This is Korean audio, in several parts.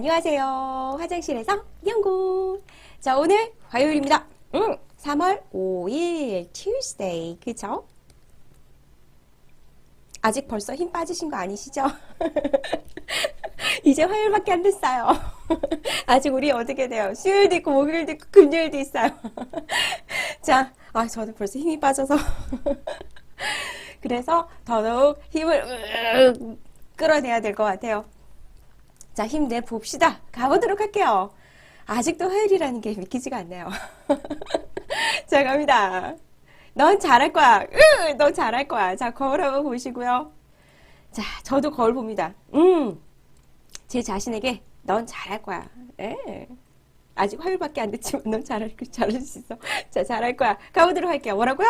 안녕하세요. 화장실에서 연구. 자, 오늘 화요일입니다. 음, 3월 5일 Tuesday. 그죠? 아직 벌써 힘 빠지신 거 아니시죠? 이제 화요일밖에 안 됐어요. 아직 우리 어떻게 돼요? 수요일도 있고 목요일도 있고 금요일도 있어요. 자, 아, 저도 벌써 힘이 빠져서. 그래서 더더욱 힘을 으, 끌어내야 될 것 같아요. 자, 힘내 봅시다. 가보도록 할게요. 아직도 화요일이라는 게 믿기지가 않네요. 자, 갑니다. 넌 잘할 거야. 으, 넌 잘할 거야. 자, 거울 한번 보시고요. 자, 저도 거울 봅니다. 음, 제 자신에게 넌 잘할 거야. 예. 아직 화요일밖에 안 됐지만 넌 잘할, 잘할 수 있어. 자, 잘할 거야. 가보도록 할게요. 뭐라고요?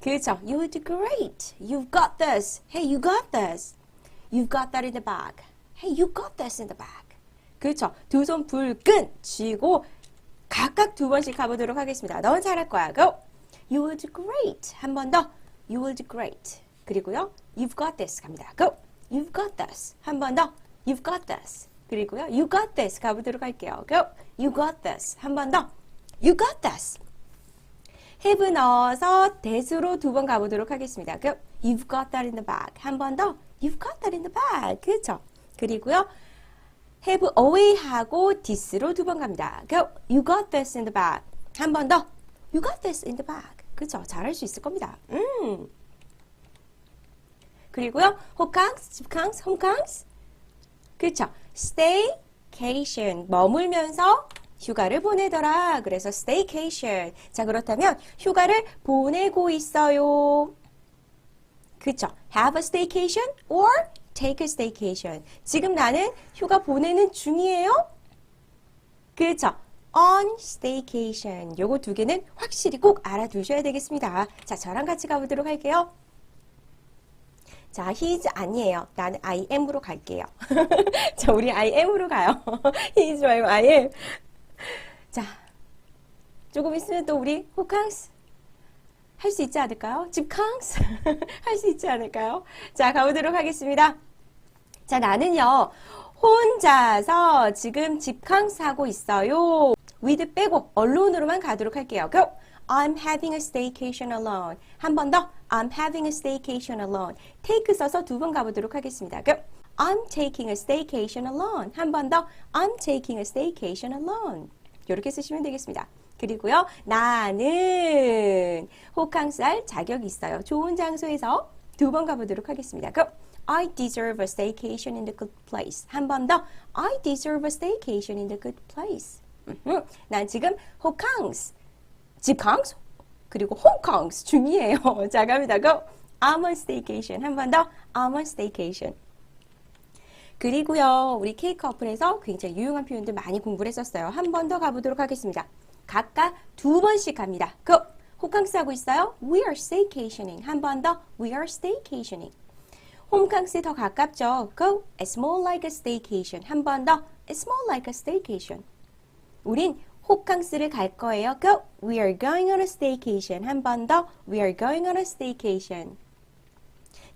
그렇죠. You do great. You've got this. Hey, you got this. You've got that in the bag. Hey, you got this in the bag. 그렇죠. 두 손 불끈 쥐고 각각 두 번씩 가보도록 하겠습니다. 넌 잘할 거야. Go. You will do great. 한 번 더. You will do great. 그리고요. You've got this 갑니다. Go. You've got this. 한 번 더. You've got this. 그리고요. You got this 가보도록 할게요. Go. You got this. 한 번 더. You got this. have 넣어서 대수로 두 번 가보도록 하겠습니다. 그 You've got that in the bag. 한 번 더. You've got that in the bag. 그렇죠? 그리고요. have away 하고 this로 두 번 갑니다. 그 You got this in the bag. 한 번 더. You got this in the bag. 그렇죠? 잘할 수 있을 겁니다. 음. 그리고요. 호캉스, 집캉스, 홈캉스. 그렇죠? staycation 머물면서 휴가를 보내더라. 그래서 staycation. 자, 그렇다면 휴가를 보내고 있어요. 그쵸? have a staycation or take a staycation. 지금 나는 휴가 보내는 중이에요. 그쵸? on staycation. 요거 두 개는 확실히 꼭 알아두셔야 되겠습니다. 자, 저랑 같이 가보도록 할게요. 자, his 아니에요. 나는 I am으로 갈게요. 자, 우리 I am으로 가요. his 말고 I am. 자, 조금 있으면 또 우리 호캉스 할 수 있지 않을까요? 집캉스 할 수 있지 않을까요? 자, 가보도록 하겠습니다. 자, 나는요, 혼자서 지금 집캉스 하고 있어요. with 빼고 언론으로만 가도록 할게요. Go! I'm having a staycation alone. 한 번 더. I'm having a staycation alone. take 써서 두 번 가보도록 하겠습니다. Go! I'm taking a staycation alone. 한 번 더. I'm taking a staycation alone. 이렇게 쓰시면 되겠습니다. 그리고요, 나는 호캉스 할 자격이 있어요. 좋은 장소에서 두 번 가보도록 하겠습니다. 그럼 I deserve a staycation in the good place. 한 번 더. I deserve a staycation in the good place. 난 지금 호캉스, 집캉스, 그리고 홈캉스 중이에요. 자, 갑니다. Go. I'm on staycation. 한 번 더. I'm on staycation. 그리고요, 우리 K 커플에서 굉장히 유용한 표현들 많이 공부를 했었어요. 한 번 더 가보도록 하겠습니다. 각각 두 번씩 갑니다. Go! 호캉스 하고 있어요? We are staycationing. 한 번 더. We are staycationing. 홈캉스에 더 가깝죠? Go! It's more like a staycation. 한 번 더. It's more like a staycation. 우린 호캉스를 갈 거예요. Go! We are going on a staycation. 한 번 더. We are going on a staycation.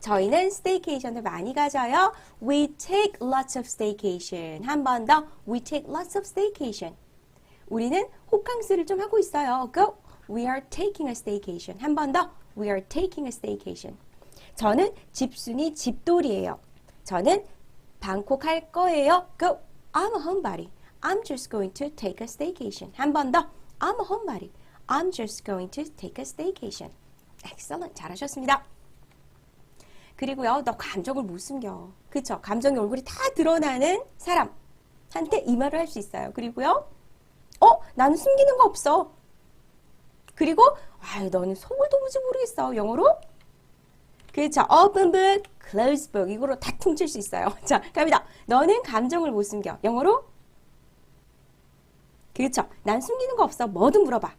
저희는 스테이케이션을 많이 가져요. We take lots of staycation. 한 번 더. We take lots of staycation. 우리는 호캉스를 좀 하고 있어요. Go. We are taking a staycation. 한 번 더. We are taking a staycation. 저는 집순이 집돌이에요. 저는 방콕 할 거예요. Go. I'm a homebody. I'm just going to take a staycation. 한 번 더. I'm a homebody. I'm just going to take a staycation. Excellent. 잘하셨습니다. 그리고요, 너 감정을 못 숨겨. 그쵸? 감정이 얼굴이 다 드러나는 사람한테 이 말을 할 수 있어요. 그리고요, 어, 나는 숨기는 거 없어. 그리고, 아유, 너는 속을 도무지 모르겠어. 영어로? 그쵸? open book, closed book. 이거로 다 퉁칠 수 있어요. 자, 갑니다. 너는 감정을 못 숨겨. 영어로? 그렇죠. 난 숨기는 거 없어. 뭐든 물어봐.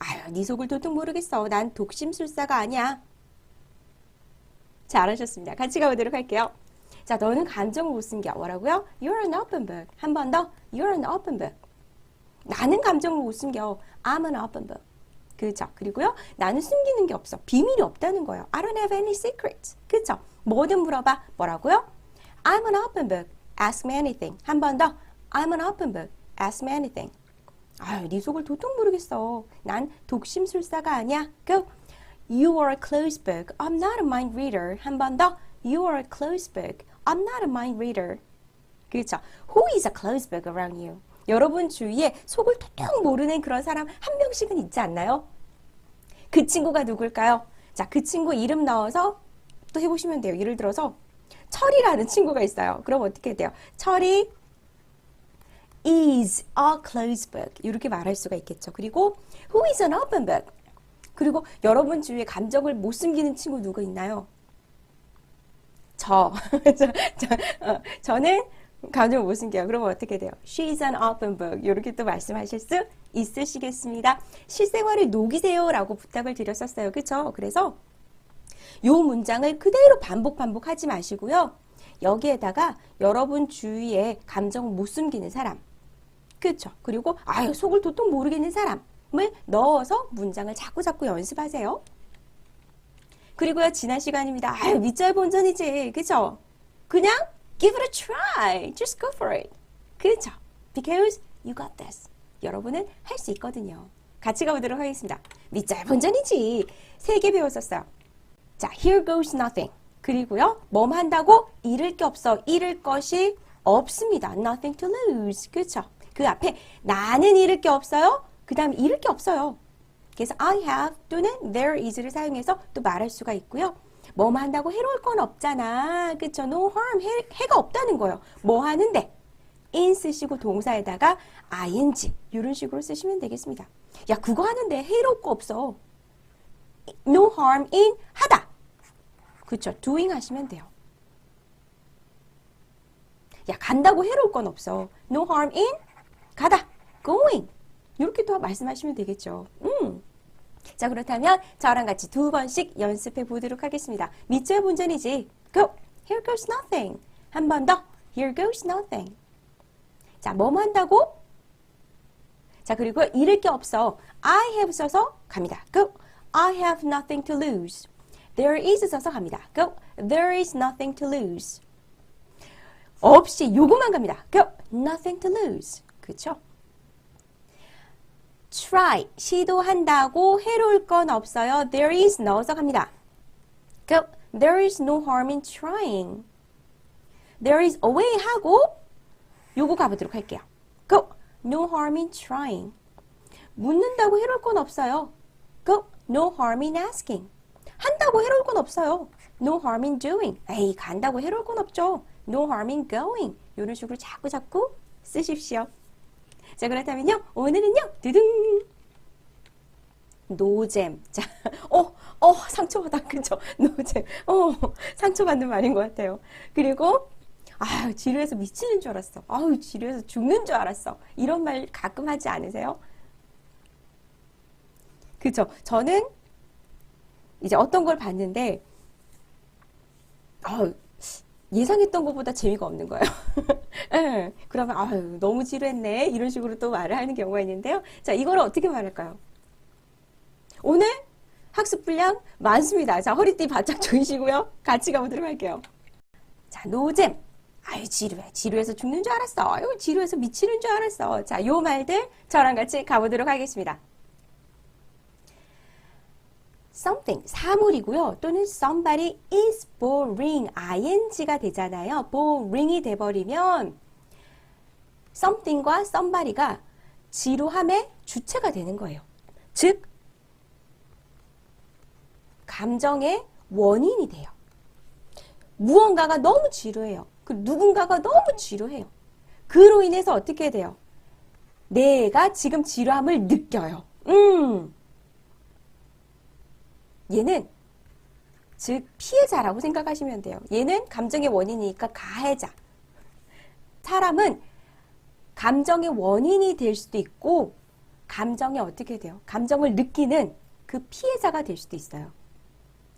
아유, 네 속을 도통 모르겠어. 난 독심술사가 아니야. 잘하셨습니다. 같이 가보도록 할게요. 자, 너는 감정을 못 숨겨. 뭐라고요? You're an open book. 한 번 더. You're an open book. 나는 감정을 못 숨겨. I'm an open book. 그죠? 그리고요, 나는 숨기는 게 없어. 비밀이 없다는 거예요. I don't have any secrets. 그죠? 뭐든 물어봐. 뭐라고요? I'm an open book. Ask me anything. 한 번 더. I'm an open book. Ask me anything. 아유, 네 속을 도통 모르겠어. 난 독심술사가 아니야. Go. You are a closed book. I'm not a mind reader. 한 번 더. You are a closed book. I'm not a mind reader. 그렇죠. Who is a closed book around you? 여러분 주위에 속을 도통 모르는 그런 사람 한 명씩은 있지 않나요? 그 친구가 누굴까요? 자, 그 친구 이름 넣어서 또 해보시면 돼요. 예를 들어서 철이라는 친구가 있어요. 그럼 어떻게 돼요? 철이 is a closed book 이렇게 말할 수가 있겠죠. 그리고 who is an open book? 그리고 여러분 주위에 감정을 못 숨기는 친구 누구 있나요? 저, 저, 저 어, 저는 감정을 못 숨겨요. 그러면 어떻게 돼요? She's an open book. 이렇게 또 말씀하실 수 있으시겠습니다. 실생활을 녹이세요 라고 부탁을 드렸었어요. 그렇죠? 그래서 요 문장을 그대로 반복 반복하지 마시고요. 여기에다가 여러분 주위에 감정 못 숨기는 사람, 그렇죠? 그리고 아유 속을 도통 모르겠는 사람을 넣어서 문장을 자꾸 자꾸 연습하세요. 그리고요 지난 시간입니다. 아유 밑절 본전이지, 그렇죠? 그냥 give it a try, just go for it, 그렇죠? Because you got this. 여러분은 할 수 있거든요. 같이 가보도록 하겠습니다. 밑절 본전이지. 세 개 배웠었어요. 자, here goes nothing. 그리고요, 뭐 한다고? 잃을 게 없어. 잃을 것이 없습니다. nothing to lose. 그렇죠? 그 앞에 나는 잃을 게 없어요. 그 다음 잃을 게 없어요. 그래서 I have 또는 there is를 사용해서 또 말할 수가 있고요. 뭐 한다고 해로울 건 없잖아. 그쵸? No harm. 해, 해가 없다는 거예요. 뭐 하는데? in 쓰시고 동사에다가 ing 이런 식으로 쓰시면 되겠습니다. 야, 그거 하는데 해로울 거 없어. no harm in 하다. 그쵸? doing 하시면 돼요. 야, 간다고 해로울 건 없어. no harm in 가다. going. 이렇게 또 말씀하시면 되겠죠. 음. 자, 그렇다면 저랑 같이 두 번씩 연습해 보도록 하겠습니다. 밑줄 본전이지. go. here goes nothing. 한 번 더. here goes nothing. 자, 뭐뭐 한다고? 자, 그리고 잃을 게 없어. I have 써서 갑니다. go. I have nothing to lose. There is 써서 갑니다. go. There is nothing to lose. 없이 요거만 갑니다. go. Nothing to lose. 그렇죠? Try 시도한다고 해로울 건 없어요. There is 넣어서 갑니다. go. There is no harm in trying. There is a way 하고 요거 가보도록 할게요. go. No harm in trying. 묻는다고 해로울 건 없어요. go. No harm in asking. 한다고 해로울 건 없어요. No harm in doing. 에이, 간다고 해로울 건 없죠. No harm in going. 이런 식으로 자꾸 자꾸 쓰십시오. 자, 그렇다면요. 오늘은요. 두둥. 노잼. 자, 어, 어, 상처받아. 그죠? 노잼. 어, 상처받는 말인 것 같아요. 그리고, 아유, 지루해서 미치는 줄 알았어. 아유, 지루해서 죽는 줄 알았어. 이런 말 가끔 하지 않으세요? 그죠? 저는 이제 어떤 걸 봤는데, 어, 예상했던 것보다 재미가 없는 거예요. 네, 그러면 아유 너무 지루했네 이런 식으로 또 말을 하는 경우가 있는데요. 자 이거를 어떻게 말할까요? 오늘 학습 분량 많습니다. 자 허리띠 바짝 조이시고요. 같이 가보도록 할게요. 자 노잼. 아유 지루해. 지루해서 죽는 줄 알았어. 아유 지루해서 미치는 줄 알았어. 자요 말들 저랑 같이 가보도록 하겠습니다. Something 사물이고요. 또는 somebody is boring ing가 되잖아요. boring이 돼버리면 something과 somebody가 지루함의 주체가 되는 거예요. 즉 감정의 원인이 돼요. 무언가가 너무 지루해요. 그 누군가가 너무 지루해요. 그로 인해서 어떻게 돼요? 내가 지금 지루함을 느껴요. 음. 얘는 즉 피해자라고 생각하시면 돼요. 얘는 감정의 원인이니까 가해자. 사람은 감정의 원인이 될 수도 있고 감정이 어떻게 돼요? 감정을 느끼는 그 피해자가 될 수도 있어요.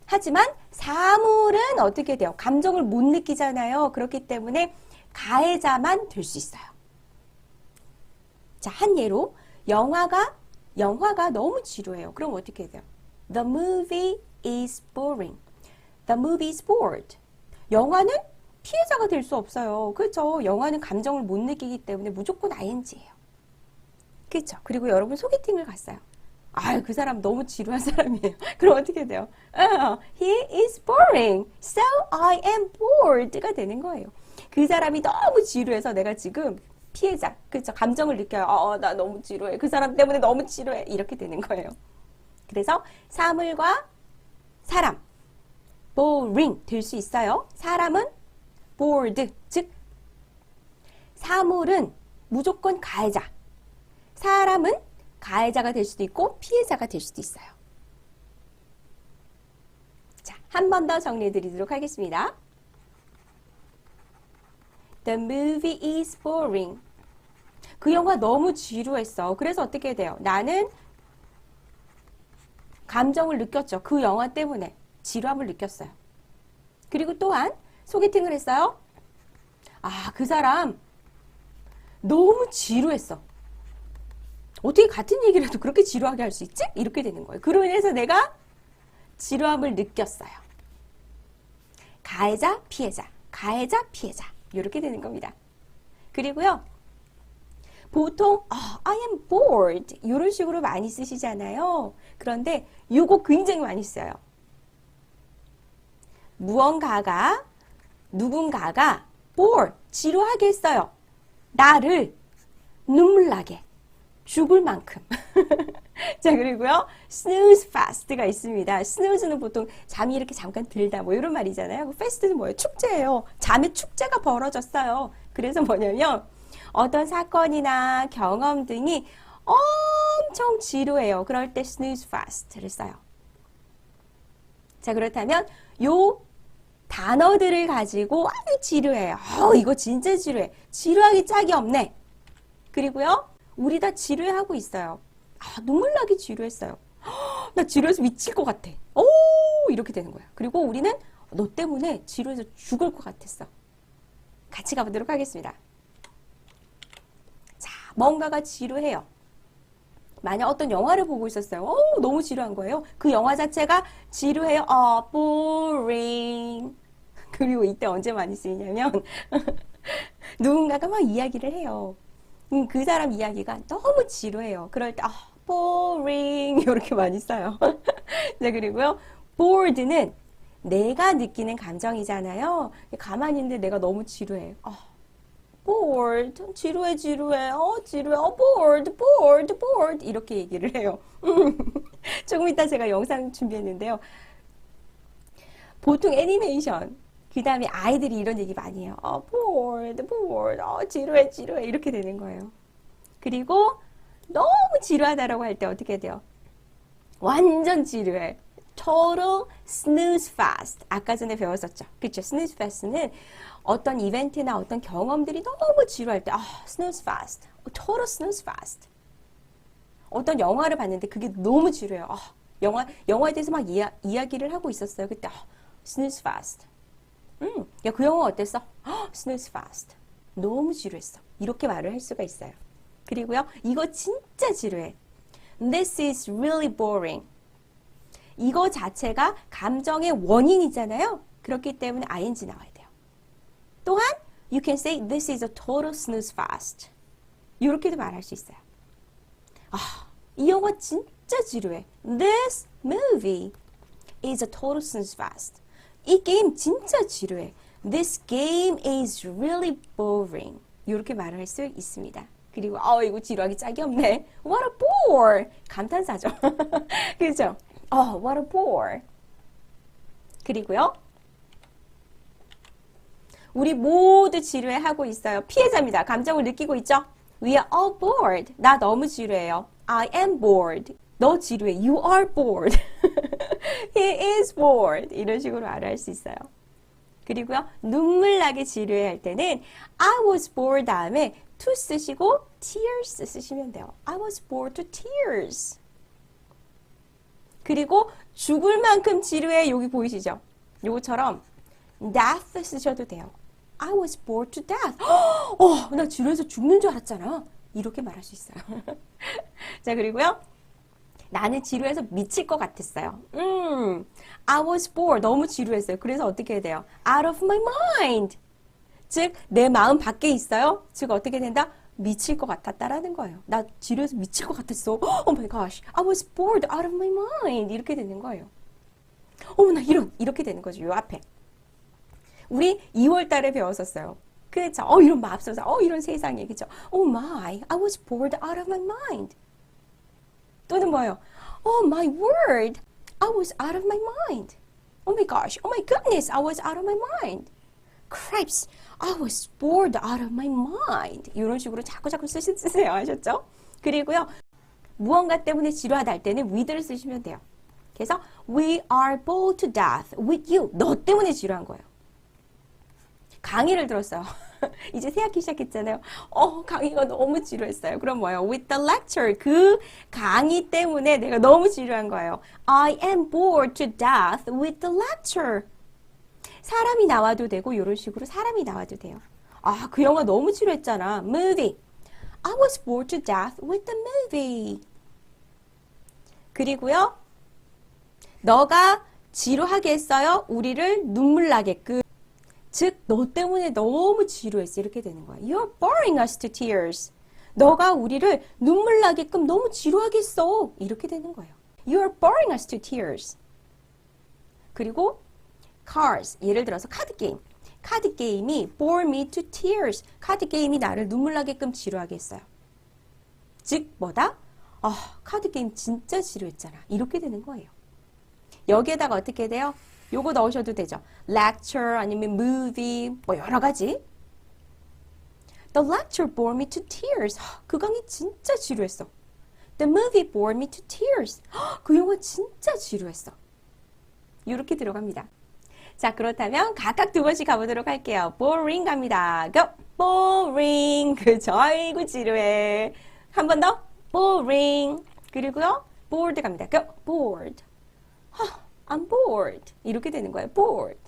하지만 사물은 어떻게 돼요? 감정을 못 느끼잖아요. 그렇기 때문에 가해자만 될 수 있어요. 자, 한 예로 영화가 영화가 너무 지루해요. 그럼 어떻게 돼요? The movie is boring. The movie is bored. 영화는 피해자가 될 수 없어요. 그렇죠? 영화는 감정을 못 느끼기 때문에 무조건 ing예요. 그렇죠? 그리고 여러분 소개팅을 갔어요. 아, 그 사람 너무 지루한 사람이에요. 그럼 어떻게 돼요? 어, he is boring, so I am bored가 되는 거예요. 그 사람이 너무 지루해서 내가 지금 피해자, 그렇죠? 감정을 느껴요. 어, 나 너무 지루해. 그 사람 때문에 너무 지루해. 이렇게 되는 거예요. 그래서 사물과 사람, boring 될 수 있어요. 사람은 bored, 즉 사물은 무조건 가해자, 사람은 가해자가 될 수도 있고 피해자가 될 수도 있어요. 자, 한 번 더 정리해 드리도록 하겠습니다. The movie is boring. 그 영화 너무 지루했어. 그래서 어떻게 돼요? 나는 감정을 느꼈죠. 그 영화 때문에 지루함을 느꼈어요. 그리고 또한 소개팅을 했어요. 아, 그 사람 너무 지루했어. 어떻게 같은 얘기를 해도 그렇게 지루하게 할 수 있지? 이렇게 되는 거예요. 그로 인해서 내가 지루함을 느꼈어요. 가해자, 피해자, 가해자, 피해자. 이렇게 되는 겁니다. 그리고요. 보통 아, I am bored 이런 식으로 많이 쓰시잖아요. 그런데 이거 굉장히 많이 써요. 무언가가 누군가가 bore 지루하게 했어요. 나를 눈물 나게 죽을 만큼. 자, 그리고요. snooze fast가 있습니다. snooze는 보통 잠이 이렇게 잠깐 들다 뭐 이런 말이잖아요. fast는 뭐예요? 축제예요. 잠의 축제가 벌어졌어요. 그래서 뭐냐면 어떤 사건이나 경험 등이 엄청 지루해요. 그럴 때 snooze fast를 써요. 자, 그렇다면 요 단어들을 가지고 아주 지루해요. 어, 이거 진짜 지루해. 지루하기 짝이 없네. 그리고요. 우리 다 지루해하고 있어요. 아, 눈물 나게 지루했어요. 허, 나 지루해서 미칠 것 같아. 오, 이렇게 되는 거야. 그리고 우리는 너 때문에 지루해서 죽을 것 같았어. 같이 가보도록 하겠습니다. 자, 뭔가가 지루해요. 만약 어떤 영화를 보고 있었어요. 오, 너무 지루한 거예요. 그 영화 자체가 지루해요. 어, boring. 그리고 이때 언제 많이 쓰이냐면 누군가가 막 이야기를 해요. 음, 그 사람 이야기가 너무 지루해요. 그럴 때 아, boring 이렇게 많이 써요. 네, 그리고요. bored는 내가 느끼는 감정이잖아요. 가만히 있는데 내가 너무 지루해. 아, bored. 지루해, 지루해. 어, 지루해. 어, bored, bored, bored. 이렇게 얘기를 해요. 조금 이따 제가 영상 준비했는데요. 보통 애니메이션, 그 다음에 아이들이 이런 얘기 많이 해요. 어, bored, bored. 어, 지루해, 지루해. 이렇게 되는 거예요. 그리고 너무 지루하다라고 할 때 어떻게 돼요? 완전 지루해. Total snooze fast. 아까 전에 배웠었죠. 그쵸? snooze fast는 어떤 이벤트나 어떤 경험들이 너무 지루할 때, 아, snooze fast. total snooze fast. 어떤 영화를 봤는데 그게 너무 지루해요. 아, 영화, 영화에 대해서 막 이야, 이야기를 하고 있었어요. 그때, 아, snooze fast. 음, 야, 그 영화 어땠어? 아, snooze fast. 너무 지루했어. 이렇게 말을 할 수가 있어요. 그리고요, 이거 진짜 지루해. This is really boring. 이거 자체가 감정의 원인이잖아요. 그렇기 때문에 ing 나와야 돼요. 또한 you can say this is a total snooze fast. 이렇게도 말할 수 있어요. 아, 이 영화 진짜 지루해. This movie is a total snooze fast. 이 게임 진짜 지루해. This game is really boring. 이렇게 말을 할수 있습니다. 그리고 어 이거 지루하기 짝이 없네. What a bore. 감탄사죠. 그죠? 어, what a bore. 그리고요. 우리 모두 지루해하고 있어요. 피해자입니다. 감정을 느끼고 있죠? We are all bored. 나 너무 지루해요. I am bored. 너 지루해. You are bored. He is bored. 이런 식으로 말을 할수 있어요. 그리고요. 눈물 나게 지루해 할 때는 I was bored 다음에 to 쓰시고 tears 쓰시면 돼요. I was bored to tears. 그리고 죽을 만큼 지루해 여기 보이시죠? 요거처럼 death 쓰셔도 돼요. I was bored to death. 어, 나 지루해서 죽는 줄 알았잖아. 이렇게 말할 수 있어요. 자, 그리고요. 나는 지루해서 미칠 것 같았어요. 음, I was bored. 너무 지루했어요. 그래서 어떻게 해야 돼요? Out of my mind. 즉, 내 마음 밖에 있어요. 즉, 어떻게 된다? 미칠 것 같았다라는 거예요. 나 지루해서 미칠 것 같았어. Oh my gosh, I was bored out of my mind. 이렇게 되는 거예요. 어머나, 이런, 이렇게 되는 거죠. 요 앞에. 우리 2월 달에 배웠었어요. 그렇죠. 어, 이런 맙소사. 어, 이런 세상에. 그죠. Oh my, I was bored out of my mind. 또는 뭐예요? Oh my word, I was out of my mind. Oh my gosh, oh my goodness, I was out of my mind. Cripes, I was bored out of my mind. 이런 식으로 자꾸 자꾸 쓰시, 쓰세요. 아셨죠? 그리고요, 무언가 때문에 지루하다 할 때는 with를 쓰시면 돼요. 그래서 we are bored to death with you. 너 때문에 지루한 거예요. 강의를 들었어요. 이제 새 학기 시작했잖아요. 어, 강의가 너무 지루했어요. 그럼 뭐예요? With the lecture. 그 강의 때문에 내가 너무 지루한 거예요. I am bored to death with the lecture. 사람이 나와도 되고 이런 식으로 사람이 나와도 돼요. 아, 그 영화 너무 지루했잖아. Movie. I was bored to death with the movie. 그리고요. 너가 지루하게 했어요. 우리를 눈물 나게끔. 즉, 너 때문에 너무 지루했어. 이렇게 되는 거야. You're boring us to tears. 너가 우리를 눈물 나게끔 너무 지루하게 했어. 이렇게 되는 거예요. You're boring us to tears. 그리고 cars. 예를 들어서 카드 게임. 카드 게임이 bore me to tears. 카드 게임이 나를 눈물 나게끔 지루하게 했어요. 즉, 뭐다? 아, 카드 게임 진짜 지루했잖아. 이렇게 되는 거예요. 여기에다가 어떻게 돼요? 요거 넣으셔도 되죠. lecture 아니면 movie 뭐 여러 가지. The lecture bore me to tears. 그 강의 진짜 지루했어. The movie bore me to tears. 그 영화 진짜 지루했어. 이렇게 들어갑니다. 자, 그렇다면 각각 두 번씩 가보도록 할게요. boring 갑니다. go. boring. 그죠? 아이고, 지루해. 한 번 더. boring. 그리고요, bored 갑니다. go. bored. I'm bored. 이렇게 되는 거예요. bored.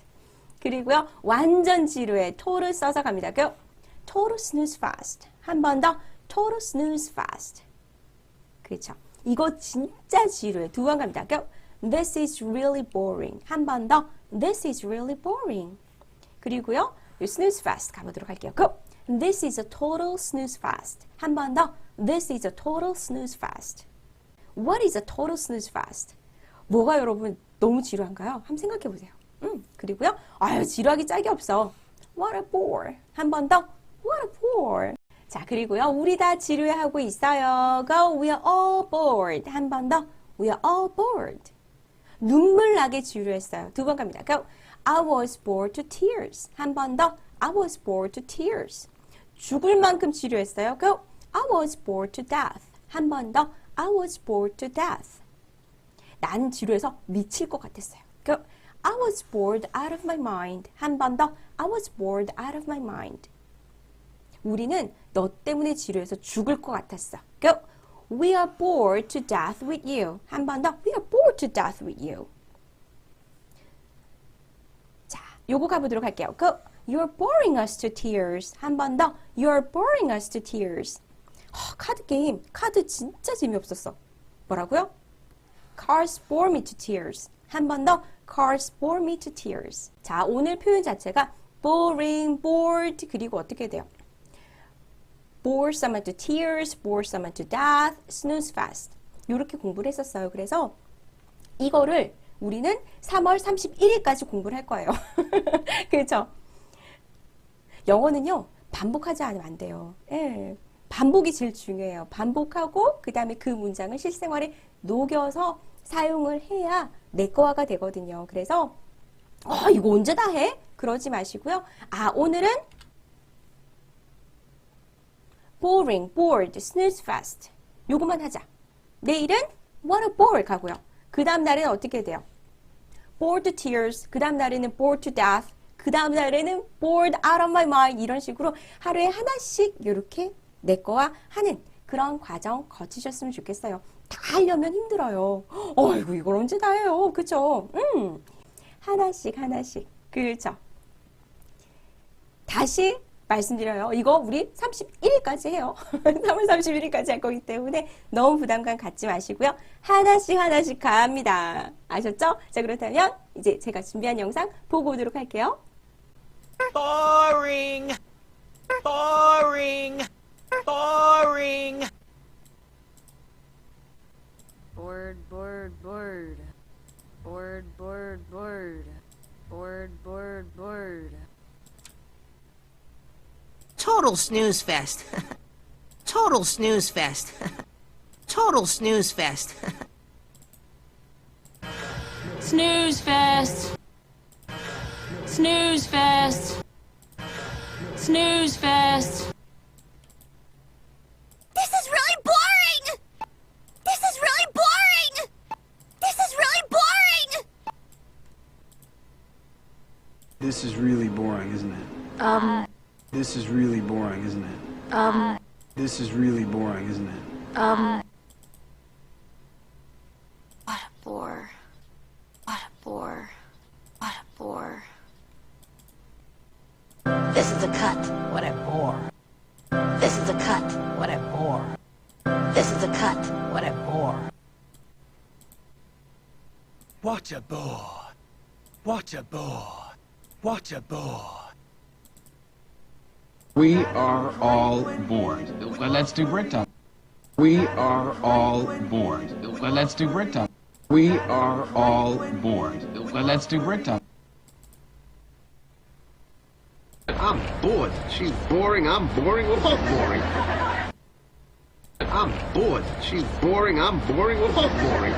그리고요, 완전 지루해. to를 써서 갑니다. go. total snooze fast. 한 번 더. total snooze fast. 그렇죠. 이거 진짜 지루해. 두 번 갑니다. go. This is really boring. 한 번 더. This is really boring. 그리고요, snooze fast 가보도록 할게요. go. This is a total snooze fast. 한 번 더. This is a total snooze fast. What is a total snooze fast? 뭐가 여러분 너무 지루한가요? 한번 생각해 보세요. 음, 그리고요. 아유, 지루하기 짝이 없어. What a bore. 한 번 더. What a bore. 자, 그리고요. 우리 다 지루해하고 있어요. Go, we are all bored. 한 번 더. We are all bored. 눈물 나게 지루했어요. 두 번 갑니다. Go. I was bored to tears. 한 번 더. I was bored to tears. 죽을 만큼 지루했어요. Go. I was bored to death. 한 번 더. I was bored to death. 난 지루해서 미칠 것 같았어요. Go. I was bored out of my mind. 한 번 더. I was bored out of my mind. 우리는 너 때문에 지루해서 죽을 것 같았어. Go. We are bored to death with you. 한 번 더. We are bored to death with you. 자, 요거 가보도록 할게요. Go. You're boring us to tears. 한 번 더. You're boring us to tears. 어, 카드 게임. 카드 진짜 재미없었어. 뭐라고요? Cars bore me to tears. 한 번 더. Cars bore me to tears. 자, 오늘 표현 자체가 boring, bored, 그리고 어떻게 돼요? Bore someone to tears, bore someone to death, snooze fast. 이렇게 공부를 했었어요. 그래서 이거를 우리는 3월 31일까지 공부를 할 거예요. 그렇죠? 영어는요, 반복하지 않으면 안 돼요. 예. 반복이 제일 중요해요. 반복하고, 그 다음에 그 문장을 실생활에 녹여서 사용을 해야 내 거화가 되거든요. 그래서, 어, 이거 언제 다 해? 그러지 마시고요. 아, 오늘은 boring, bored, snooze fast. 요것만 하자. 내일은 what a bore 가고요. 그 다음 날에는 어떻게 돼요? bored to tears. 그 다음 날에는 bored to death. 그 다음 날에는 bored out of my mind. 이런 식으로 하루에 하나씩 이렇게 내 거와 하는 그런 과정 거치셨으면 좋겠어요. 다 하려면 힘들어요. 어이구, 이걸 언제 다 해요? 그쵸? 음. 하나씩, 하나씩. 그렇죠. 다시 말씀드려요. 이거 우리 31일까지 해요. 3월 31일까지 할 거기 때문에 너무 부담감 갖지 마시고요. 하나씩 하나씩 갑니다. 아셨죠? 자, 그렇다면 이제 제가 준비한 영상 보고 오도록 할게요. Boring. Boring. Boring. Bored, bored, bored. Bored, bored, bored. Bored, bored, bored. Total snooze fest. Total snooze fest. Total snooze fest. Snooze fest. Snooze fest. Snooze fest. This is really boring! This is really boring! This is really boring! This is really boring, isn't it? Um, This is really boring, isn't it? um, This is really boring, isn't it? um. What a bore. What a bore. What a bore. This is a cut. What a bore. This is a cut. What a bore. This is a cut. What a bore. What a bore. What a bore. What a bore. We are all bored. Let's do brick talk. We are all bored. Let's do brick talk. We are all bored. Let's do brick talk. I'm bored. She's boring. I'm boring. We're both boring. I'm bored. She's boring. I'm boring. We're both boring.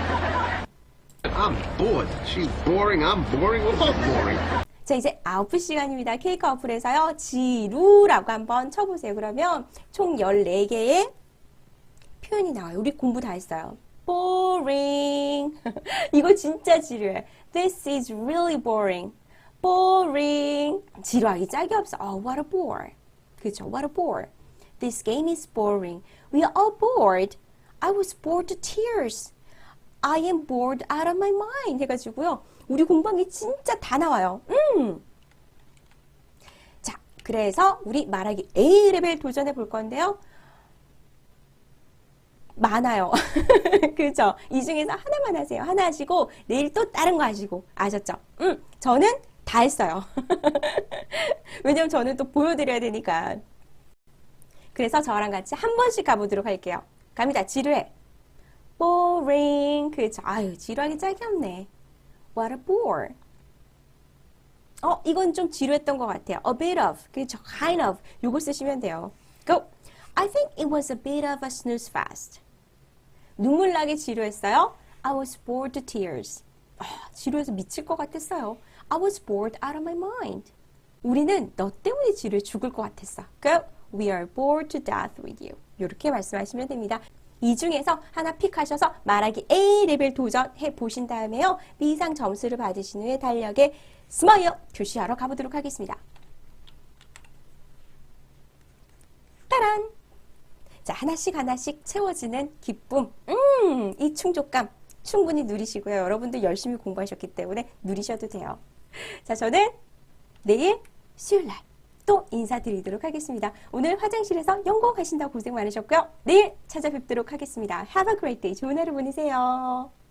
I'm bored. She's boring. I'm boring. We're both boring. 자, 이제 아웃풋 시간입니다. 케이크 어플에서요, 지루라고 한번 쳐보세요. 그러면 총 14개의 표현이 나와요. 우리 공부 다 했어요. boring. 이거 진짜 지루해. This is really boring. boring. 지루하기 짝이 없어. Oh, what a bore. 그죠? What a bore. This game is boring. We are all bored. I was bored to tears. I am bored out of my mind 해가지고요. 우리 게 진짜 다 나와요. 음. 자, 그래서 우리 말하기 A 레벨 도전해 볼 건데요. 많아요. 그죠? 이 중에서 하나만 하세요. 하나 하시고 내일 또 다른 거 하시고 아셨죠? 음, 저는 다 했어요. 왜냐면 저는 또 보여드려야 되니까. 그래서 저랑 같이 한 번씩 가보도록 할게요. 갑니다. 지루해. Boring. 그죠? 아유, 지루하기 짝이 없네. What a bore. 어, 이건 좀 지루했던 것 같아요. A bit of. 그죠? Kind of. 요거 쓰시면 돼요. Go. I think it was a bit of a snooze fest. 눈물 나게 지루했어요. I was bored to tears. 아, 지루해서 미칠 것 같았어요. I was bored out of my mind. 우리는 너 때문에 지루해 죽을 것 같았어. Go. We are bored to death with you. 이렇게 말씀하시면 됩니다. 이 중에서 하나 픽하셔서 말하기 A 레벨 도전해 보신 다음에요. 미상 점수를 받으신 후에 달력에 스마일 표시하러 가보도록 하겠습니다. 따란! 자, 하나씩 하나씩 채워지는 기쁨. 음, 이 충족감 충분히 누리시고요. 여러분도 열심히 공부하셨기 때문에 누리셔도 돼요. 자, 저는 내일 수요일 날 또 인사드리도록 하겠습니다. 오늘 화장실에서 연구하신다고 고생 많으셨고요. 내일 찾아뵙도록 하겠습니다. Have a great day. 좋은 하루 보내세요.